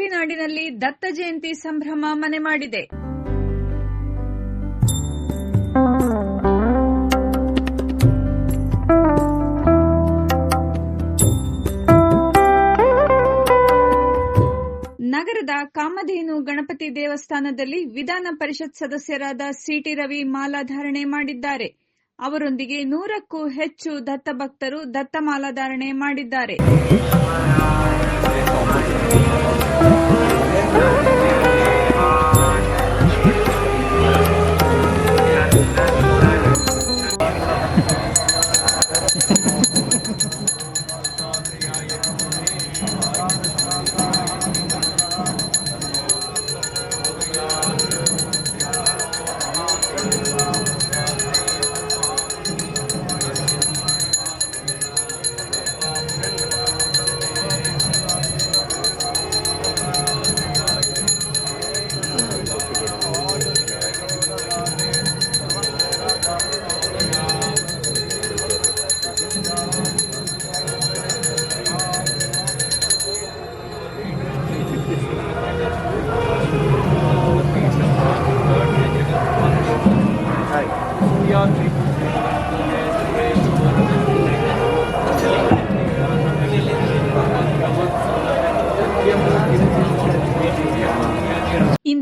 Coffee ನಾಡಿನಲ್ಲಿ ದತ್ತ ಜಯಂತಿ ಸಂಭ್ರಮ ಮನೆ ಮಾಡಿದೆ. ನಗರದ ಕಾಮಧೇನು ಗಣಪತಿ ದೇವಸ್ಥಾನದಲ್ಲಿ ವಿಧಾನ ಪರಿಷತ್ ಸದಸ್ಯರಾದ ಸಿಟಿ ರವಿ ಮಾಲಾಧಾರಣೆ ಮಾಡಿದ್ದಾರೆ. ಅವರೊಂದಿಗೆ ನೂರಕ್ಕೂ ಹೆಚ್ಚು ದತ್ತ ಭಕ್ತರು ದತ್ತ ಮಾಲಾಧಾರಣೆ ಮಾಡಿದ್ದಾರೆ. Yeah.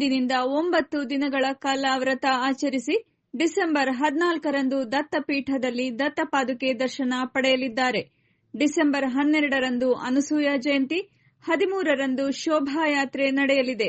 ಇಂದಿನಿಂದ ಒಂಬತ್ತು ದಿನಗಳ ಕಾಲ ವ್ರತ ಆಚರಿಸಿ ಡಿಸೆಂಬರ್ ಹದಿನಾಲ್ಕರಂದು ದತ್ತಪೀಠದಲ್ಲಿ ದತ್ತಪಾದುಕೆ ದರ್ಶನ ಪಡೆಯಲಿದ್ದಾರೆ. ಡಿಸೆಂಬರ್ ಹನ್ನೆರಡರಂದು ಅನಸೂಯ ಜಯಂತಿ, ಹದಿಮೂರರಂದು ಶೋಭಾಯಾತ್ರೆ ನಡೆಯಲಿದೆ.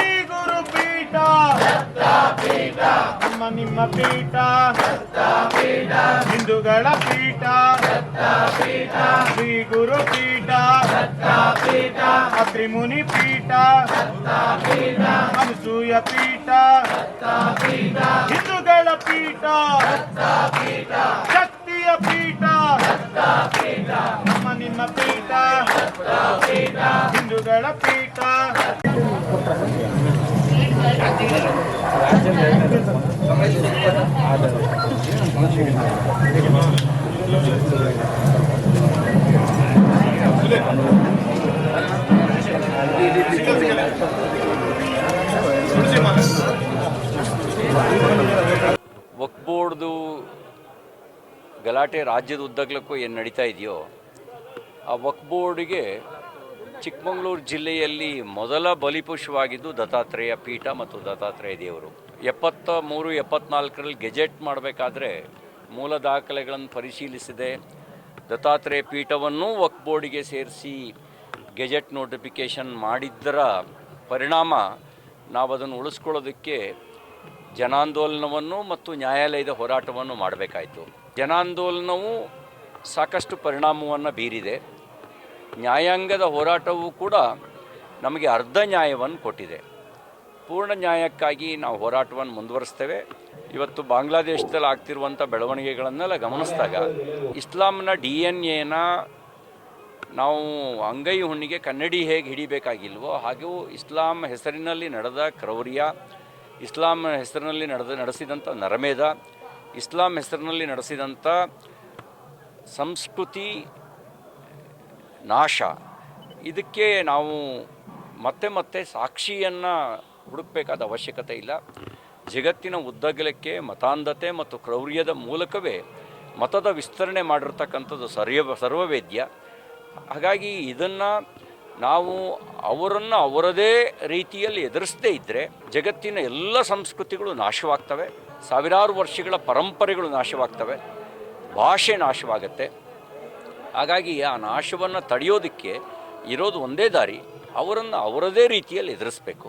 ನಮ್ಮ ನಿಮ್ಮ ಪೀಠ ಹಿಂದೂಗಳ ಪೀಠ ಶ್ರೀ ಗುರು ಪೀಠ ಅತ್ರಿ ಮುನಿ ಪೀಠ ಅನಸೂಯ ಪೀಠ ಹಿಂದೂಗಳ ಪೀಠ ಶಕ್ತಿಯ ಪೀಠ ನಮ್ಮ ನಿಮ್ಮ ಪೀಠ ಹಿಂದೂಗಳ ಪೀಠ ವಕ್ಫ್ ಬೋರ್ಡ್ದು ಗಲಾಟೆ ರಾಜ್ಯದ ಉದ್ದಗಲಕ್ಕೂ ಏನು ನಡೀತಾ ಇದೆಯೋ ಆ ವಕ್ಫ್ ಬೋರ್ಡಿಗೆ ಚಿಕ್ಕಮಗಳೂರು ಜಿಲ್ಲೆಯಲ್ಲಿ ಮೊದಲ ಬಲಿಪುಷ್ವಾಗಿದ್ದು ದತ್ತಾತ್ರೇಯ ಪೀಠ ಮತ್ತು ದತ್ತಾತ್ರೇಯ ದೇವರು. ಎಪ್ಪತ್ತ ಮೂರು ಎಪ್ಪತ್ನಾಲ್ಕರಲ್ಲಿ ಗೆಜೆಟ್ ಮಾಡಬೇಕಾದ್ರೆ ಮೂಲ ದಾಖಲೆಗಳನ್ನು ಪರಿಶೀಲಿಸಿದೆ. ದತ್ತಾತ್ರೇಯ ಪೀಠವನ್ನು ವಕ್ ಬೋರ್ಡಿಗೆ ಸೇರಿಸಿ ಗೆಜೆಟ್ ನೋಟಿಫಿಕೇಷನ್ ಮಾಡಿದ್ದರ ಪರಿಣಾಮ ನಾವು ಅದನ್ನು ಉಳಿಸ್ಕೊಳ್ಳೋದಕ್ಕೆ ಜನಾಂದೋಲನವನ್ನು ಮತ್ತು ನ್ಯಾಯಾಲಯದ ಹೋರಾಟವನ್ನು ಮಾಡಬೇಕಾಯಿತು. ಜನಾಂದೋಲನವು ಸಾಕಷ್ಟು ಪರಿಣಾಮವನ್ನು ಬೀರಿದೆ. ನ್ಯಾಯಾಂಗದ ಹೋರಾಟವೂ ಕೂಡ ನಮಗೆ ಅರ್ಧ ನ್ಯಾಯವನ್ನು ಕೊಟ್ಟಿದೆ. ಪೂರ್ಣ ನ್ಯಾಯಕ್ಕಾಗಿ ನಾವು ಹೋರಾಟವನ್ನು ಮುಂದುವರಿಸ್ತೇವೆ. ಇವತ್ತು ಬಾಂಗ್ಲಾದೇಶದಲ್ಲಿ ಆಗ್ತಿರುವಂಥ ಬೆಳವಣಿಗೆಗಳನ್ನೆಲ್ಲ ಗಮನಿಸಿದಾಗ ಇಸ್ಲಾಂನ ಡಿ ಎನ್ ಎನ ನಾವು ಅಂಗೈ ಹುಣ್ಣಿಗೆ ಕನ್ನಡಿ ಹೇಗೆ ಹಿಡಿಬೇಕಾಗಿಲ್ವೋ ಹಾಗೂ ಇಸ್ಲಾಂ ಹೆಸರಿನಲ್ಲಿ ನಡೆದ ಕ್ರೌರ್ಯ, ಇಸ್ಲಾಂ ಹೆಸರಿನಲ್ಲಿ ನಡೆದ, ನಡೆಸಿದಂಥ ನರಮೇಧ, ಇಸ್ಲಾಂ ಹೆಸರಿನಲ್ಲಿ ನಡೆಸಿದಂಥ ಸಂಸ್ಕೃತಿ ನಾಶ. ಇದಕ್ಕೆ ನಾವು ಮತ್ತೆ ಮತ್ತೆ ಸಾಕ್ಷಿಯನ್ನು ಹುಡುಕಬೇಕಾದ ಅವಶ್ಯಕತೆ ಇಲ್ಲ. ಜಗತ್ತಿನ ಉದ್ದಗಲಕ್ಕೆ, ಮತಾಂಧತೆ ಮತ್ತು ಕ್ರೌರ್ಯದ ಮೂಲಕವೇ ಮತದ ವಿಸ್ತರಣೆ ಮಾಡಿರ್ತಕ್ಕಂಥದ್ದು ಸರ್ಯ ಸರ್ವವೇದ್ಯ. ಹಾಗಾಗಿ ಇದನ್ನು ನಾವು ಅವರನ್ನು ಅವರದೇ ರೀತಿಯಲ್ಲಿ ಎದುರಿಸದೇ ಇದ್ದರೆ ಜಗತ್ತಿನ ಎಲ್ಲ ಸಂಸ್ಕೃತಿಗಳು ನಾಶವಾಗ್ತವೆ. ಸಾವಿರಾರು ವರ್ಷಗಳ ಪರಂಪರೆಗಳು ನಾಶವಾಗ್ತವೆ. ಭಾಷೆ ನಾಶವಾಗತ್ತೆ. ಹಾಗಾಗಿ ಆ ನಾಶವನ್ನು ತಡೆಯೋದಕ್ಕೆ ಇರೋದು ಒಂದೇ ದಾರಿ ಅವರನ್ನು ಅವರದೇ ರೀತಿಯಲ್ಲಿ ಎದುರಿಸಬೇಕು.